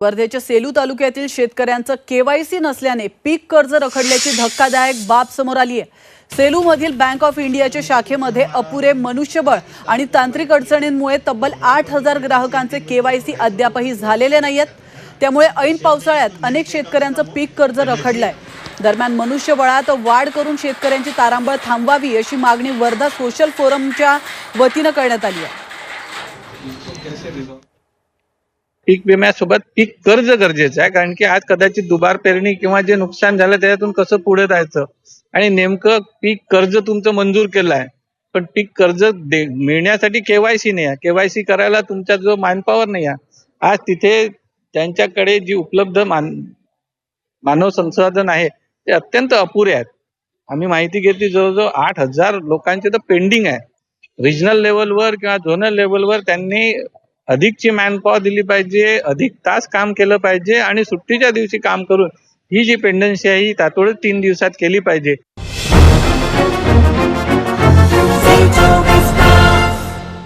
वर्धेच्या सेलू तालुक्यातील शेतकऱ्यांचं केवायसी नसल्याने पीक कर्ज रखडल्याची धक्कादायक बाब समोर आली आहे सेलूमधील बँक ऑफ इंडियाच्या शाखेमध्ये अपुरे मनुष्यबळ आणि तांत्रिक अडचणींमुळे तब्बल आठ हजार ग्राहकांचे केवायसी अद्यापही झालेले नाहीयेत. त्यामुळे ऐन पावसाळ्यात अनेक शेतकऱ्यांचं पीक कर्ज रखडलंय. दरम्यान मनुष्यबळात वाढ करून शेतकऱ्यांची तारांबळ थांबवावी अशी मागणी वर्धा सोशल फोरमच्या वतीनं करण्यात आली आहे पीक विम्यासोबत पीक कर्ज गरजेचं आहे. कारण की आज कदाचित दुबार पेरणी किंवा जे नुकसान झालं त्याच्यातून कसं पुढे जायचं? आणि नेमकं पीक कर्ज तुमचं मंजूर केलं आहे. पण पीक कर्ज दे मिळण्यासाठी केवायसी नाही आहे. केवायसी करायला तुमचा जो मॅनपॉवर नाही आहे. आज तिथे त्यांच्याकडे जी उपलब्ध मान मानव संसाधन आहे ते अत्यंत अपुरे आहेत. आम्ही माहिती घेतली जवळजवळ आठ हजार लोकांचे तर पेंडिंग आहे. रिजनल लेवलवर किंवा झोनल लेवलवर त्यांनी अधिकची मॅनपॉवर दिली पाहिजे अधिक तास काम केलं पाहिजे आणि सुट्टीच्या दिवशी काम करून ही जी पेंडन्सी आहे ही तातोड तीन दिवसात केली पाहिजे.